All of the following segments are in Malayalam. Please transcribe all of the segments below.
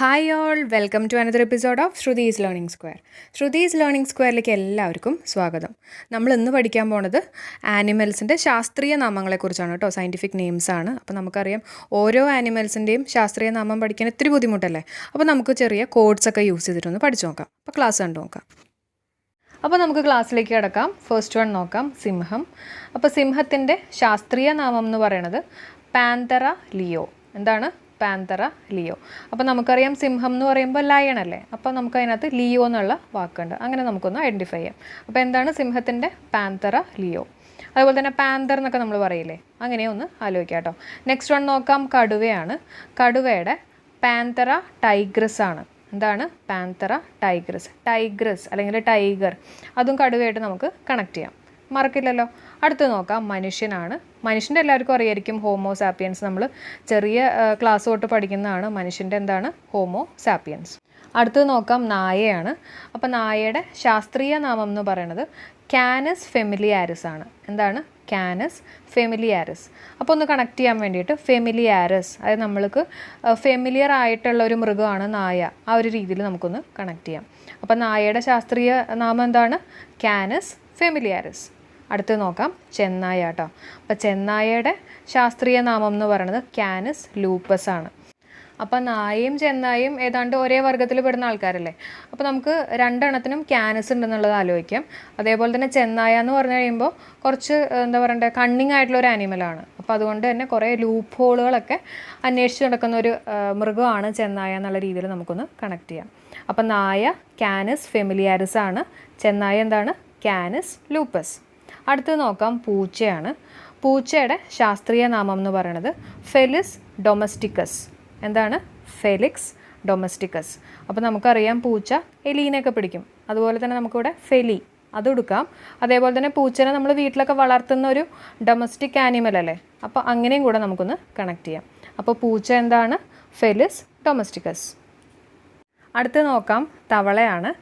Hi all welcome to another episode of Shruthi's learning square Shruthi's learning സ്ക്വയറിലേക്ക് എല്ലാവർക്കും സ്വാഗതം. നമ്മൾ ഇന്ന് പഠിക്കാൻ പോണത് ആനിമൽസിന്റെ ശാസ്ത്രീയ നാമങ്ങളെക്കുറിച്ചാണ് കേട്ടോ. സയന്റിഫിക് നെയിംസ് ആണ്. അപ്പോൾ നമുക്കറിയാം ഓരോ ആനിമൽസിന്റെയും ശാസ്ത്രീയ നാമം പഠിക്കാൻ ഇത്തിരി ബുദ്ധിമുട്ടല്ലേ? അപ്പോൾ നമുക്ക് ചെറിയ കോഡ്സ് ഒക്കെ യൂസ് ചെയ്തിട്ടൊന്ന് പഠിച്ചു നോക്കാം. അപ്പോൾ ക്ലാസ് കണ്ടു നോക്കാം. അപ്പോൾ നമുക്ക് ക്ലാസ്സിലേക്ക് കിടക്കാം. ഫസ്റ്റ് വൺ നോക്കാം. സിംഹം. അപ്പോൾ സിംഹത്തിന്റെ ശാസ്ത്രീയ നാമം എന്ന് പറയണത് പാന്തറ ലിയോ എന്താണ്? Panthera leo. അപ്പോൾ നമുക്കറിയാം സിംഹം എന്ന് പറയുമ്പോൾ ലയൺ അല്ലേ? അപ്പോൾ നമുക്ക് അതിനകത്ത് ലിയോ എന്നുള്ള വാക്കുണ്ട്. അങ്ങനെ നമുക്കൊന്ന് ഐഡന്റിഫൈ ചെയ്യാം. അപ്പോൾ എന്താണ് സിംഹത്തിന്റെ പാന്തറ ലിയോ? അതുപോലെ തന്നെ പാന്തർ എന്നൊക്കെ നമ്മൾ പറയില്ലേ? അങ്ങനെ ഒന്ന് ആലോചിക്കാം കേട്ടോ. നെക്സ്റ്റ് വൺ നോക്കാം. കടുവയാണ്. കടുവയുടെ പാന്തറ ടൈഗ്രസ് ആണ്. എന്താണ്? പാന്തറ ടൈഗ്രസ് ടൈഗ്രസ് അല്ലെങ്കിൽ ടൈഗർ അതും കടുവയായിട്ട് നമുക്ക് കണക്ട് ചെയ്യാം. മറക്കില്ലല്ലോ. അടുത്ത് നോക്കാം. മനുഷ്യനാണ്. മനുഷ്യന്റെ എല്ലാവർക്കും അറിയായിരിക്കും ഹോമോ സാപ്പിയൻസ് നമ്മൾ ചെറിയ ക്ലാസ് തൊട്ട് പഠിക്കുന്നതാണ്. മനുഷ്യന്റെ എന്താണ്? ഹോമോ സാപ്പിയൻസ് അടുത്ത് നോക്കാം. നായയാണ്. അപ്പോൾ നായയുടെ ശാസ്ത്രീയ നാമം എന്ന് പറയുന്നത് കാനസ് ഫെമിലിയാരിസ് ആണ്. എന്താണ്? കാനസ് ഫെമിലിയാരിസ് അപ്പോൾ ഒന്ന് കണക്ട് ചെയ്യാൻ വേണ്ടിയിട്ട് ഫെമിലിയാരസ് അതായത് നമ്മൾക്ക് ഫെമിലിയർ ആയിട്ടുള്ള ഒരു മൃഗമാണ് നായ. ആ ഒരു രീതിയിൽ നമുക്കൊന്ന് കണക്ട് ചെയ്യാം. അപ്പോൾ നായയുടെ ശാസ്ത്രീയ നാമം എന്താണ്? കാനസ് ഫെമിലിയാരിസ് അടുത്ത് നോക്കാം. ചെന്നായ കേട്ടോ അപ്പോൾ ചെന്നായയുടെ ശാസ്ത്രീയ നാമം എന്ന് പറയുന്നത് കാനസ് ലൂപ്പസ് ആണ്. അപ്പോൾ നായയും ചെന്നായും ഏതാണ്ട് ഒരേ വർഗത്തിൽ പെടുന്ന ആൾക്കാരല്ലേ? അപ്പോൾ നമുക്ക് രണ്ടെണ്ണത്തിനും ക്യാനസ് ഉണ്ടെന്നുള്ളത് ആലോചിക്കാം. അതേപോലെ തന്നെ ചെന്നായ എന്ന് പറഞ്ഞു കഴിയുമ്പോൾ കുറച്ച് എന്താ പറയണ്ടേ കണ്ണിങ് ആയിട്ടുള്ള ഒരു ആനിമലാണ് അപ്പോൾ അതുകൊണ്ട് തന്നെ കുറേ ലൂപ്പ് ഹോളുകളൊക്കെ അന്വേഷിച്ച് നടക്കുന്ന ഒരു മൃഗമാണ് ചെന്നായ എന്നുള്ള രീതിയിൽ നമുക്കൊന്ന് കണക്ട് ചെയ്യാം. അപ്പോൾ നായ ക്യാനസ് ഫെമിലിയാരിസ് ആണ്. ചെന്നായ എന്താണ്? ക്യാനസ് ലൂപ്പസ് അടുത്ത് നോക്കാം പൂച്ചയാണ്. പൂച്ചയുടെ ശാസ്ത്രീയ നാമം എന്ന് പറയുന്നത് ഫെലിസ് ഡൊമസ്റ്റിക്കസ്. എന്താണ്? Felix domesticus. അപ്പോൾ നമുക്കറിയാം പൂച്ച എലീനെയൊക്കെ പിടിക്കും. അതുപോലെ തന്നെ നമുക്കിവിടെ ഫെലി അത് എടുക്കാം. അതേപോലെ തന്നെ പൂച്ചനെ നമ്മൾ വീട്ടിലൊക്കെ വളർത്തുന്ന ഒരു ഡൊമസ്റ്റിക് ആനിമൽ അല്ലേ? അപ്പോൾ അങ്ങനെയും കൂടെ നമുക്കൊന്ന് കണക്ട് ചെയ്യാം. അപ്പോൾ പൂച്ച എന്താണ്? Felis domesticus. അടുത്ത് നോക്കാം തവളയാണ്.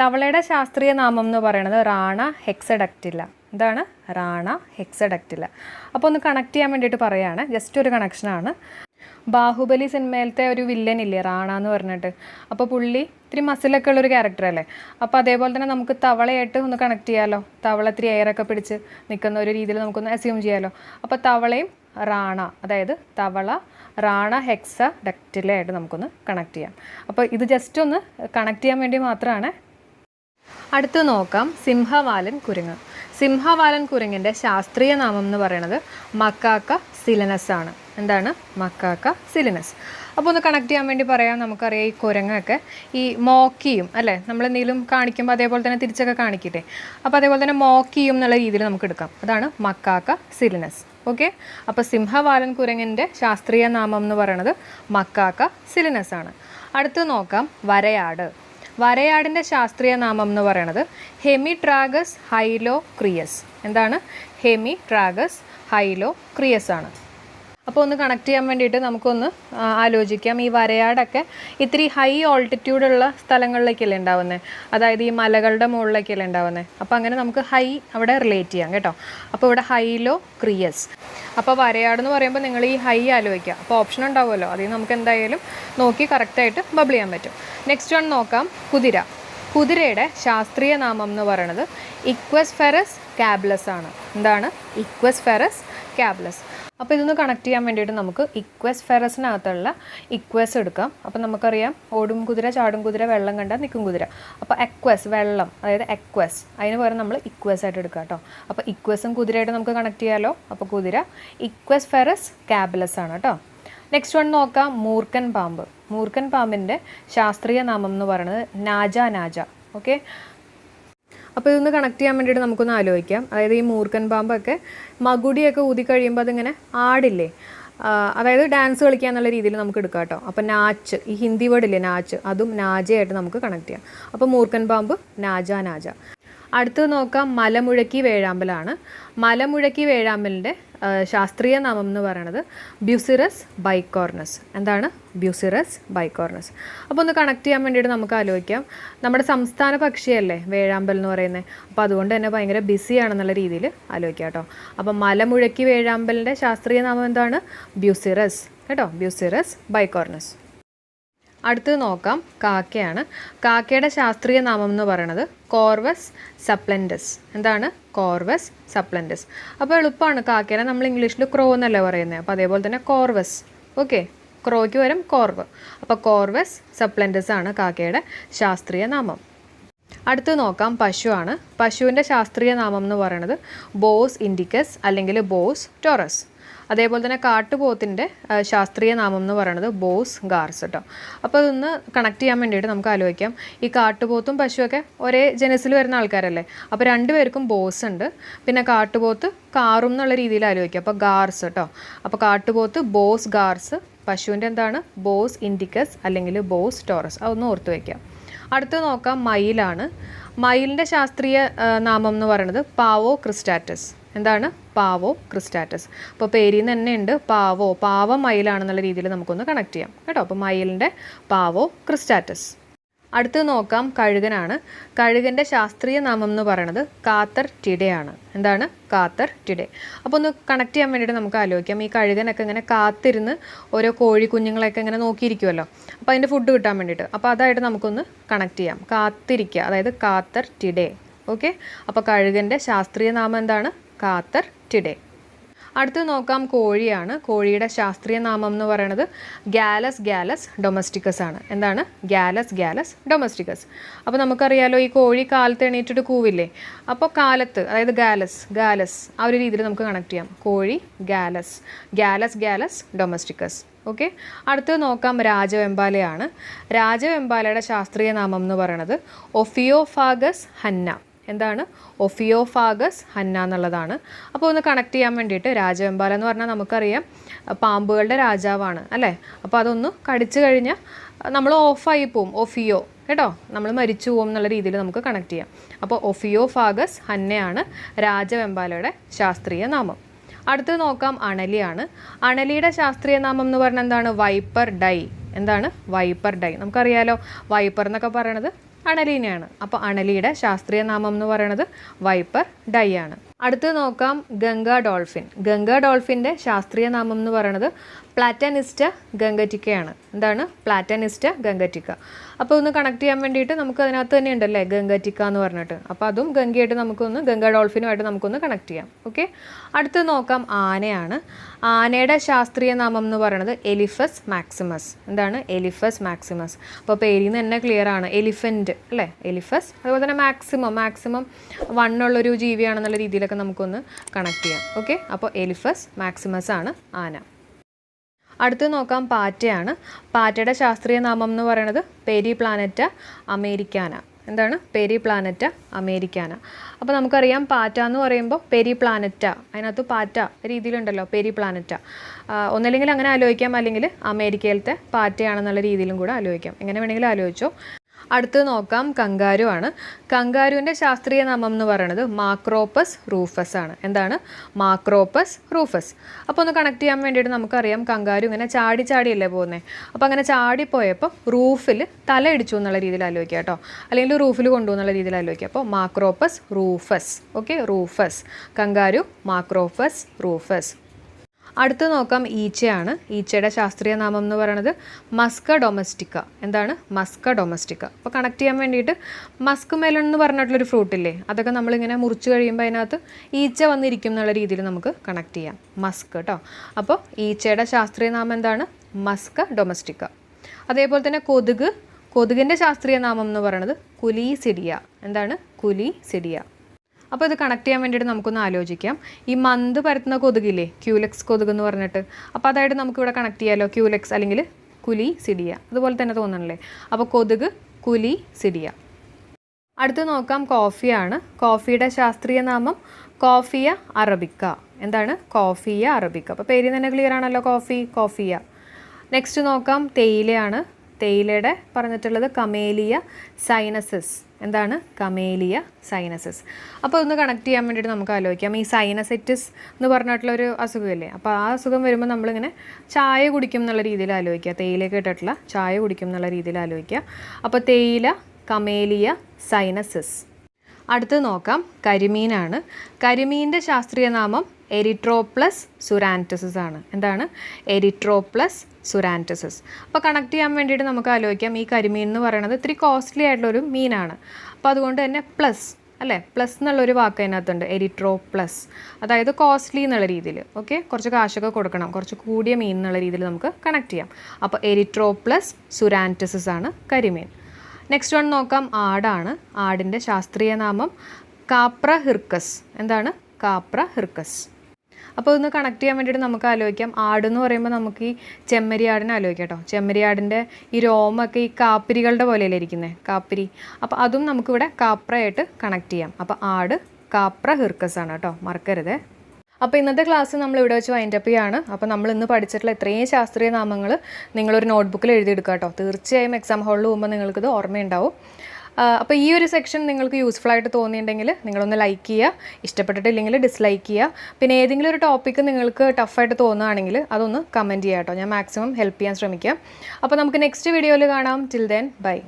തവളയുടെ ശാസ്ത്രീയ നാമം എന്ന് പറയുന്നത് റാണ ഹെക്സഡക്റ്റില്ല എന്താണ്? റാണ ഹെക്സഡക്റ്റില. അപ്പോൾ ഒന്ന് കണക്ട് ചെയ്യാൻ വേണ്ടിയിട്ട് പറയുകയാണ് ജസ്റ്റ് ഒരു കണക്ഷനാണ് ബാഹുബലി സിനിമയിലത്തെ ഒരു വില്ലൻ ഇല്ലേ റാണ എന്ന് പറഞ്ഞിട്ട്. അപ്പോൾ പുള്ളി ഇത്തിരി മസിലൊക്കെ ഉള്ളൊരു ക്യാരക്ടർ അല്ലേ? അപ്പോൾ അതേപോലെ തന്നെ നമുക്ക് തവളയായിട്ട് ഒന്ന് കണക്ട് ചെയ്യാമല്ലോ തവള ഇത്തിരി എയറൊക്കെ പിടിച്ച് നിൽക്കുന്ന ഒരു രീതിയിൽ നമുക്കൊന്ന് അസ്യൂം ചെയ്യാമല്ലോ അപ്പോൾ തവളയും റാണ അതായത് തവള റാണ ഹെക്സ ഡക്റ്റിലായിട്ട് നമുക്കൊന്ന് കണക്ട് ചെയ്യാം. അപ്പോൾ ഇത് ജസ്റ്റ് ഒന്ന് കണക്ട് ചെയ്യാൻ വേണ്ടി മാത്രമാണ് അടുത്ത് നോക്കാം. സിംഹവാലൻ കുരങ്ങ്. സിംഹവാലൻ കുരങ്ങിന്റെ ശാസ്ത്രീയ നാമം എന്ന് പറയുന്നത് മക്കാക്ക സിലനസ് ആണ്. എന്താണ്? മക്കാക്ക സിലിനസ്. അപ്പോൾ ഒന്ന് കണക്ട് ചെയ്യാൻ വേണ്ടി പറയാം. നമുക്കറിയാം ഈ കുരങ്ങൊക്കെ ഈ മോക്കിയും അല്ലേ? നമ്മൾ എന്തെങ്കിലും കാണിക്കുമ്പോൾ അതേപോലെ തന്നെ തിരിച്ചൊക്കെ കാണിക്കട്ടെ. അപ്പോൾ അതേപോലെ തന്നെ മോക്കിയും എന്നുള്ള രീതിയിൽ നമുക്ക് എടുക്കാം. അതാണ് മക്കാക്ക സിലിനസ്. ഓക്കെ? അപ്പോൾ സിംഹവാലൻ കുരങ്ങിന്റെ ശാസ്ത്രീയ നാമം എന്ന് പറയുന്നത് മക്കാക്ക സിലിനസ് ആണ്. അടുത്ത് നോക്കാം. വരയാട്. വരയാടിന്റെ ശാസ്ത്രീയ നാമം എന്ന് പറയുന്നത് ഹെമി ട്രാഗസ് ഹൈലോ ക്രിയസ് എന്താണ്? ഹെമി ട്രാഗസ് ഹൈലോ ക്രിയസ് ആണ്. അപ്പോൾ ഒന്ന് കണക്ട് ചെയ്യാൻ വേണ്ടിയിട്ട് നമുക്കൊന്ന് ആലോചിക്കാം. ഈ വരയാടൊക്കെ ഇത്തിരി ഹൈ ഓൾട്ടിറ്റ്യൂഡുള്ള സ്ഥലങ്ങളിലേക്കല്ലേ ഉണ്ടാവുന്നത് അതായത് ഈ മലകളുടെ മുകളിലേക്കല്ലേ ഉണ്ടാവുന്നത് അപ്പോൾ അങ്ങനെ നമുക്ക് ഹൈ അവിടെ റിലേറ്റ് ചെയ്യാം കേട്ടോ. അപ്പോൾ ഇവിടെ ഹൈലോ ക്രിയസ് അപ്പോൾ വരയാട് എന്ന് പറയുമ്പോൾ നിങ്ങൾ ഈ ഹൈ ആലോചിക്കുക. അപ്പോൾ ഓപ്ഷൻ ഉണ്ടാവുമല്ലോ. അതിൽ നമുക്ക് എന്തായാലും നോക്കി കറക്റ്റായിട്ട് ബബിൾ ചെയ്യാൻ പറ്റും. നെക്സ്റ്റ് വൺ നോക്കാം. കുതിര. കുതിരയുടെ ശാസ്ത്രീയ നാമം എന്ന് പറയുന്നത് ഇക്വസ് ഫെറസ് കാബ്ലസ് ആണ്. എന്താണ്? ഇക്വസ് ഫെറസ് കാബ്ലസ് അപ്പോൾ ഇതൊന്ന് കണക്ട് ചെയ്യാൻ വേണ്ടിയിട്ട് നമുക്ക് ഇക്വസ് ഫെറസിനകത്തുള്ള ഇക്വസ് എടുക്കാം. അപ്പോൾ നമുക്കറിയാം ഓടും കുതിര ചാടും കുതിര വെള്ളം കണ്ടാൽ നിൽക്കും കുതിര. അപ്പോൾ എക്വസ് വെള്ളം അതായത് എക്വസ് അതിന് പകരം നമ്മൾ ഇക്വസ് ആയിട്ട് എടുക്കുക കേട്ടോ. അപ്പോൾ ഇക്വസും കുതിരയായിട്ട് നമുക്ക് കണക്ട് ചെയ്യാമല്ലോ അപ്പോൾ കുതിര ഇക്വസ് ഫെറസ് കാബലസ് ആണ് കേട്ടോ. നെക്സ്റ്റ് വൺ നോക്കാം മൂർക്കൻ പാമ്പ്. മൂർക്കൻ പാമ്പിന്റെ ശാസ്ത്രീയ നാമം എന്ന് പറയുന്നത് നാജ നാജ ഓക്കെ അപ്പോൾ ഇതൊന്ന് കണക്ട് ചെയ്യാൻ വേണ്ടിയിട്ട് നമുക്കൊന്ന് ആലോചിക്കാം. അതായത് ഈ മൂർക്കൻ പാമ്പൊക്കെ മകുടിയൊക്കെ ഊതി കഴിയുമ്പോൾ അതിങ്ങനെ ആടില്ലേ? അതായത് ഡാൻസ് കളിക്കുക എന്നുള്ള രീതിയിൽ നമുക്ക് എടുക്കാം കേട്ടോ. അപ്പോൾ നാച്ച് ഈ ഹിന്ദി വേർഡ് ഇല്ലേ നാച്ച് അതും നാജയായിട്ട് നമുക്ക് കണക്ട് ചെയ്യാം. അപ്പോൾ മൂർക്കൻ പാമ്പ് നാജ നാജ. അടുത്ത് നോക്കാം മലമുഴക്കി വേഴാമ്പലാണ്. മലമുഴക്കി വേഴാമ്പലിന്റെ ശാസ്ത്രീയ നാമം എന്ന് പറയുന്നത് ബ്യൂസിറസ് ബൈക്കോർണസ് എന്താണ്? ബ്യൂസിറസ് ബൈക്കോർണസ് അപ്പോൾ ഒന്ന് കണക്ട് ചെയ്യാൻ വേണ്ടിയിട്ട് നമുക്ക് ആലോചിക്കാം. നമ്മുടെ സംസ്ഥാന പക്ഷിയല്ലേ വേഴാമ്പൽ എന്ന് പറയുന്നത് അപ്പോൾ അതുകൊണ്ട് തന്നെ ഭയങ്കര ബിസിയാണെന്നുള്ള രീതിയിൽ ആലോചിക്കാം കേട്ടോ. അപ്പോൾ മലമുഴക്കി വേഴാമ്പലിന്റെ ശാസ്ത്രീയ നാമം എന്താണ്? ബ്യൂസിറസ് കേട്ടോ? ബ്യൂസിറസ് ബൈക്കോർണസ് അടുത്തത് നോക്കാം. കാക്കയാണ്. കാക്കയുടെ ശാസ്ത്രീയ നാമം എന്ന് പറയുന്നത് കോർവസ് സപ്ലൻഡസ്. എന്താണ്? Corvus splendens. അപ്പോൾ എളുപ്പമാണ് കാക്കേനെ നമ്മൾ ഇംഗ്ലീഷിൽ ക്രോ എന്നല്ലേ പറയുന്നത്. അപ്പോൾ അതേപോലെ തന്നെ കോർവസ്. ഓക്കെ? ക്രോയ്ക്ക് വരും കോർവ്. അപ്പോൾ കോർവസ് സപ്ലൻഡസ് ആണ് കാക്കയുടെ ശാസ്ത്രീയ നാമം. അടുത്ത് നോക്കാം. പശുവാണ്. പശുവിന്റെ ശാസ്ത്രീയ നാമം എന്ന് പറയുന്നത് ബോസ് ഇൻഡിക്കസ് അല്ലെങ്കിൽ ബോസ് ടോറസ്. അതേപോലെ തന്നെ കാട്ടുപോത്തിന്റെ ശാസ്ത്രീയ നാമം എന്ന് പറയുന്നത് ബോസ് ഗാർസ് കേട്ടോ അപ്പോൾ അതൊന്ന് കണക്ട് ചെയ്യാൻ വേണ്ടിയിട്ട് നമുക്ക് ആലോചിക്കാം. ഈ കാട്ടുപോത്തും പശുവൊക്കെ ഒരേ ജനസിൽ വരുന്ന ആൾക്കാരല്ലേ? അപ്പോൾ രണ്ടുപേർക്കും ബോസ് ഉണ്ട്. പിന്നെ കാട്ടുപോത്ത് കാറും എന്നുള്ള രീതിയിൽ ആലോചിക്കാം. അപ്പോൾ ഗാർസ് കേട്ടോ അപ്പോൾ കാട്ടുപോത്ത് ബോസ് ഗാർസ് പശുവിന്റെ എന്താണ്? ബോസ് ഇൻഡിക്കസ് അല്ലെങ്കിൽ ബോസ് ടോറസ്. അതൊന്ന് ഓർത്ത് വയ്ക്കാം അടുത്ത് നോക്കാം മയിലാണ്. മയിലിന്റെ ശാസ്ത്രീയ നാമം എന്ന് പറയുന്നത് പാവോ ക്രിസ്റ്റാറ്റസ്. എന്താണ്? Pavo cristatus. അപ്പോൾ പേരിൽ നിന്ന് തന്നെ ഉണ്ട് പാവോ. പാവ മയിലാണെന്നുള്ള രീതിയിൽ നമുക്കൊന്ന് കണക്ട് ചെയ്യാം. കേട്ടോ? അപ്പോൾ മയിലിന്റെ പാവോ ക്രിസ്റ്റാറ്റസ്. അടുത്ത് നോക്കാം. കഴുകനാണ്. കഴുകന്റെ ശാസ്ത്രീയ നാമം എന്ന് പറയുന്നത് കാത്തർ ടിഡയാണ്. എന്താണ്? കാത്തർ ടിഡെ. അപ്പോൾ ഒന്ന് കണക്ട് ചെയ്യാൻ വേണ്ടിയിട്ട് നമുക്ക് ആലോചിക്കാം. ഈ കഴുകനൊക്കെ ഇങ്ങനെ കാത്തിരുന്ന് ഓരോ കോഴി കുഞ്ഞുങ്ങളെയൊക്കെ ഇങ്ങനെ നോക്കിയിരിക്കുമല്ലോ അപ്പോൾ അതിന്റെ ഫുഡ് കിട്ടാൻ വേണ്ടിയിട്ട്. അപ്പോൾ അതായിട്ട് നമുക്കൊന്ന് കണക്ട് ചെയ്യാം. കാത്തിരിക്കുക അതായത് കാത്തർ ടിഡെ. ഓക്കെ അപ്പോൾ കഴുകന്റെ ശാസ്ത്രീയ നാമം എന്താണ്? കാത്തർ ടിഡെ. അടുത്ത് നോക്കാം കോഴിയാണ്. കോഴിയുടെ ശാസ്ത്രീയ നാമം എന്ന് പറയുന്നത് ഗാലസ് ഗാലസ് ഡൊമസ്റ്റിക്കസ് ആണ്. എന്താണ്? Gallus Gallus domesticus. അപ്പോൾ നമുക്കറിയാലോ ഈ കോഴി കാലത്ത് എണീറ്റിട്ട് കൂവില്ലേ? അപ്പോൾ കാലത്ത് അതായത് ഗാലസ് ഗാലസ് ആ ഒരു രീതിയിൽ നമുക്ക് കണക്ട് ചെയ്യാം. കോഴി Gallus Gallus Gallus domesticus. Okay? അടുത്ത് നോക്കാം രാജവെമ്പാലയാണ്. രാജവെമ്പാലയുടെ ശാസ്ത്രീയ നാമം എന്ന് പറയുന്നത് ഒഫിയോഫാഗസ് ഹന്ന. എന്താണ്? ഒഫിയോഫാഗസ് ഹന്ന എന്നുള്ളതാണ്. അപ്പോൾ ഒന്ന് കണക്ട് ചെയ്യാൻ വേണ്ടിയിട്ട് രാജവെമ്പാല എന്ന് പറഞ്ഞാൽ നമുക്കറിയാം പാമ്പുകളുടെ രാജാവാണ് അല്ലേ? അപ്പോൾ അതൊന്ന് കടിച്ചു കഴിഞ്ഞാൽ നമ്മൾ ഓഫായി പോവും ഒഫിയോ കേട്ടോ? നമ്മൾ മരിച്ചു പോകും എന്നുള്ള രീതിയിൽ നമുക്ക് കണക്ട് ചെയ്യാം. അപ്പോൾ ഒഫിയോഫാഗസ് ഹന്നയാണ് രാജവെമ്പാലയുടെ ശാസ്ത്രീയ നാമം. അടുത്ത് നോക്കാം അണലിയാണ്. അണലിയുടെ ശാസ്ത്രീയ നാമം എന്ന് പറഞ്ഞാൽ എന്താണ്? Viperidae. എന്താണ്? Viperidae. നമുക്കറിയാലോ വൈപ്പർ എന്നൊക്കെ പറയണത് അണലീനെയാണ്. അപ്പോൾ അണലിയുടെ ശാസ്ത്രീയ നാമം എന്ന് പറയുന്നത് വൈപ്പർ ഡൈ ആണ്. അടുത്ത് നോക്കാം ഗംഗ ഡോൾഫിൻ. ഗംഗ ഡോൾഫിന്റെ ശാസ്ത്രീയ നാമം എന്ന് പറയുന്നത് പ്ലാറ്റനിസ്റ്റ ഗംഗറ്റിക്കയാണ്. എന്താണ്? പ്ലാറ്റനിസ്റ്റ ഗംഗറ്റിക്ക. അപ്പോൾ ഒന്ന് കണക്ട് ചെയ്യാൻ വേണ്ടിയിട്ട് നമുക്ക് അതിനകത്ത് തന്നെ ഉണ്ടല്ലേ ഗംഗറ്റിക്ക എന്ന് പറഞ്ഞിട്ട്. അപ്പോൾ അതും ഗംഗയായിട്ട് നമുക്കൊന്ന് ഗംഗ ഡോൾഫിനുമായിട്ട് നമുക്കൊന്ന് കണക്ട് ചെയ്യാം. ഓക്കെ അടുത്ത് നോക്കാം ആനയാണ്. ആനയുടെ ശാസ്ത്രീയ നാമം എന്ന് പറയുന്നത് എലിഫസ് മാക്സിമസ് എന്താണ്? എലിഫസ് മാക്സിമസ് അപ്പോൾ പേരിൽ നിന്ന് തന്നെ ക്ലിയർ ആണ്. എലിഫന്റ് അല്ലേ? എലിഫസ് അതുപോലെ തന്നെ മാക്സിമം മാക്സിമം വണ്ണുള്ളൊരു ജീവിയാണെന്നുള്ള രീതിയിലൊക്കെ നമുക്കൊന്ന് കണക്ട് ചെയ്യാം. ഓക്കെ അപ്പോൾ എലിഫസ് മാക്സിമസ് ആണ് ആന. അടുത്ത് നോക്കാം പാറ്റയാണ്. പാറ്റയുടെ ശാസ്ത്രീയ നാമം എന്ന് പറയുന്നത് പെരി പ്ലാനറ്റ അമേരിക്കാന. എന്താണ്? Periplaneta americana. അപ്പോൾ നമുക്കറിയാം പാറ്റ എന്ന് പറയുമ്പോൾ പെരി പ്ലാനറ്റ അതിനകത്ത് പാറ്റ രീതിയിലുണ്ടല്ലോ പെരി പ്ലാനറ്റ ഒന്നല്ലെങ്കിൽ അങ്ങനെ ആലോചിക്കാം അല്ലെങ്കിൽ അമേരിക്കയിലത്തെ പാറ്റയാണെന്നുള്ള രീതിയിലും കൂടെ ആലോചിക്കാം. എങ്ങനെ വേണമെങ്കിലും ആലോചിച്ചോ. അടുത്ത് നോക്കാം കങ്കാരു ആണ്. കങ്കാരുവിന്റെ ശാസ്ത്രീയ നാമം എന്ന് പറയുന്നത് മാക്രോപ്പസ് റൂഫസ് ആണ്. എന്താണ്? Macropus rufus. അപ്പോൾ ഒന്ന് കണക്ട് ചെയ്യാൻ വേണ്ടിയിട്ട് നമുക്കറിയാം കങ്കാരു ഇങ്ങനെ ചാടി ചാടിയല്ലേ പോകുന്നത് അപ്പോൾ അങ്ങനെ ചാടിപ്പോയപ്പോൾ റൂഫിൽ തല ഇടിച്ചു എന്നുള്ള രീതിയിൽ ആലോചിക്കുക കേട്ടോ. അല്ലെങ്കിൽ റൂഫിൽ കൊണ്ടുപോകുന്നുള്ള രീതിയിൽ ആലോചിക്കുക. അപ്പോൾ Macropus rufus. Okay rufus. Kangaroo Macropus rufus. അടുത്ത് നോക്കാം ഈച്ചയാണ്. ഈച്ചയുടെ ശാസ്ത്രീയ നാമം എന്ന് പറയുന്നത് മസ്ക ഡൊമസ്റ്റിക്ക. എന്താണ്? Musca domestica. അപ്പോൾ കണക്ട് ചെയ്യാൻ വേണ്ടിയിട്ട് മസ്ക് മെലൺ എന്ന് പറഞ്ഞിട്ടുള്ളൊരു ഫ്രൂട്ടില്ലേ അതൊക്കെ നമ്മളിങ്ങനെ മുറിച്ച് കഴിയുമ്പോൾ അതിനകത്ത് ഈച്ച വന്നിരിക്കും എന്നുള്ള രീതിയിൽ നമുക്ക് കണക്ട് ചെയ്യാം. മസ്ക് കേട്ടോ അപ്പോൾ ഈച്ചയുടെ ശാസ്ത്രീയ നാമം എന്താണ്? Musca domestica. അതേപോലെ തന്നെ കൊതുക്. കൊതുകിന്റെ ശാസ്ത്രീയ നാമം എന്ന് പറയുന്നത് കുലി സിഡിയ എന്താണ്? കുലി സിഡിയ അപ്പോൾ ഇത് കണക്ട് ചെയ്യാൻ വേണ്ടിയിട്ട് നമുക്കൊന്ന് ആലോചിക്കാം. ഈ മന്ത് പരത്തുന്ന കൊതുകില്ലേ? ക്യൂലെക്സ് കൊതുക് എന്ന് പറഞ്ഞിട്ട്. അപ്പോൾ അതായിട്ട് നമുക്കിവിടെ കണക്ട് ചെയ്യാമല്ലോ ക്യൂലെക്സ് അല്ലെങ്കിൽ കുലി സിഡിയ. അതുപോലെ തന്നെ തോന്നണല്ലേ? അപ്പോൾ കൊതുക് കുലി സിഡിയ. അടുത്ത് നോക്കാം കോഫിയാണ് കോഫിയുടെ ശാസ്ത്രീയ നാമം കോഫിയ അറബിക്ക. എന്താണ്? Coffea arabica. അപ്പോൾ പേര് തന്നെ ക്ലിയർ ആണല്ലോ കോഫി കോഫിയ നെക്സ്റ്റ് നോക്കാം തേയിലയാണ്. തേയിലയുടെ പറഞ്ഞിട്ടുള്ളത് കമേലിയ സൈനസസ്. എന്താണ്? Camellia sinensis. അപ്പോൾ ഒന്ന് കണക്ട് ചെയ്യാൻ വേണ്ടിയിട്ട് നമുക്ക് ആലോചിക്കാം. ഈ സൈനസൈറ്റിസ് എന്ന് പറഞ്ഞിട്ടുള്ളൊരു അസുഖമല്ലേ? അപ്പോൾ ആ അസുഖം വരുമ്പോൾ നമ്മളിങ്ങനെ ചായ കുടിക്കും എന്നുള്ള രീതിയിൽ ആലോചിക്കുക. തേയിലയൊക്കെ ഇട്ടിട്ടുള്ള ചായ കുടിക്കും എന്നുള്ള രീതിയിൽ ആലോചിക്കുക. അപ്പോൾ തേയില കമേലിയ സൈനസസ്. അടുത്ത് നോക്കാം. കരിമീനാണ്. കരിമീന്റെ ശാസ്ത്രീയ നാമം എരിട്രോപ്ലസ് സുരാന്റസിസ് ആണ്. എന്താണ്? എരിട്രോപ്ലസ് സുരാന്റസിസ് അപ്പോൾ കണക്ട് ചെയ്യാൻ വേണ്ടിയിട്ട് നമുക്ക് ആലോചിക്കാം. ഈ കരിമീൻ എന്ന് പറയുന്നത് ഇത്തിരി കോസ്റ്റ്ലി ആയിട്ടുള്ളൊരു മീനാണ്. അപ്പോൾ അതുകൊണ്ട് തന്നെ പ്ലസ് അല്ലേ? പ്ലസ് എന്നുള്ളൊരു വാക്ക് അതിനകത്തുണ്ട്. എരിട്രോ പ്ലസ് അതായത് കോസ്റ്റ്ലി എന്നുള്ള രീതിയിൽ ഓക്കെ കുറച്ച് കാശൊക്കെ കൊടുക്കണം. കുറച്ച് കൂടിയ മീൻ എന്നുള്ള രീതിയിൽ നമുക്ക് കണക്ട് ചെയ്യാം. അപ്പോൾ എരിട്രോ പ്ലസ് സുരാന്റസിസ് ആണ് കരിമീൻ. നെക്സ്റ്റ് വൺ നോക്കാം. ആടാണ്. ആടിന്റെ ശാസ്ത്രീയ നാമം കാപ്ര ഹിർക്കസ് എന്താണ്? കാപ്ര ഹിർക്കസ് അപ്പോൾ ഒന്ന് കണക്ട് ചെയ്യാൻ വേണ്ടിയിട്ട് നമുക്ക് ആലോചിക്കാം. ആട് എന്ന് പറയുമ്പോൾ നമുക്ക് ഈ ചെമ്മരിയാടിനെ ആലോചിക്കാം കേട്ടോ ചെമ്മരിയാടിന്റെ ഈ രോമൊക്കെ ഈ കാപ്പിരികളുടെ പോലെയല്ലേ ഇരിക്കുന്നത് കാപ്പിരി. അപ്പോൾ അതും നമുക്കിവിടെ കാപ്രയായിട്ട് കണക്ട് ചെയ്യാം. അപ്പോൾ ആട് കാപ്ര ഹിർക്കസ് ആണ് കേട്ടോ മറക്കരുത്. അപ്പോൾ ഇന്നത്തെ ക്ലാസ് നമ്മൾ ഇവിടെ വെച്ച് വൈൻഡ് അപ്പ് ചെയ്യാണ്. അപ്പോൾ നമ്മൾ ഇന്ന് പഠിച്ചിട്ടുള്ള ഇത്രയും ശാസ്ത്രീയ നാമങ്ങൾ നിങ്ങളൊരു നോട്ട്ബുക്കിൽ എഴുതിയെടുക്കുക കേട്ടോ തീർച്ചയായും എക്സാം ഹാളിൽ പോകുമ്പോൾ നിങ്ങൾക്കിത് ഓർമ്മയുണ്ടാവും. അപ്പോൾ ഈ ഒരു സെക്ഷൻ നിങ്ങൾക്ക് യൂസ്ഫുൾ ആയിട്ട് തോന്നിയിട്ടുണ്ടെങ്കിൽ നിങ്ങളൊന്ന് ലൈക്ക് ചെയ്യുക. ഇഷ്ടപ്പെട്ടിട്ടില്ലെങ്കിൽ ഡിസ്ലൈക്ക് ചെയ്യുക. പിന്നെ ഏതെങ്കിലും ഒരു ടോപ്പിക്ക് നിങ്ങൾക്ക് ടഫായിട്ട് തോന്നുകയാണെങ്കിൽ അതൊന്ന് കമന്റ് ചെയ്യാം കേട്ടോ. ഞാൻ മാക്സിമം ഹെൽപ്പ് ചെയ്യാൻ ശ്രമിക്കാം. അപ്പോൾ നമുക്ക് നെക്സ്റ്റ് വീഡിയോയിൽ കാണാം. Till then bye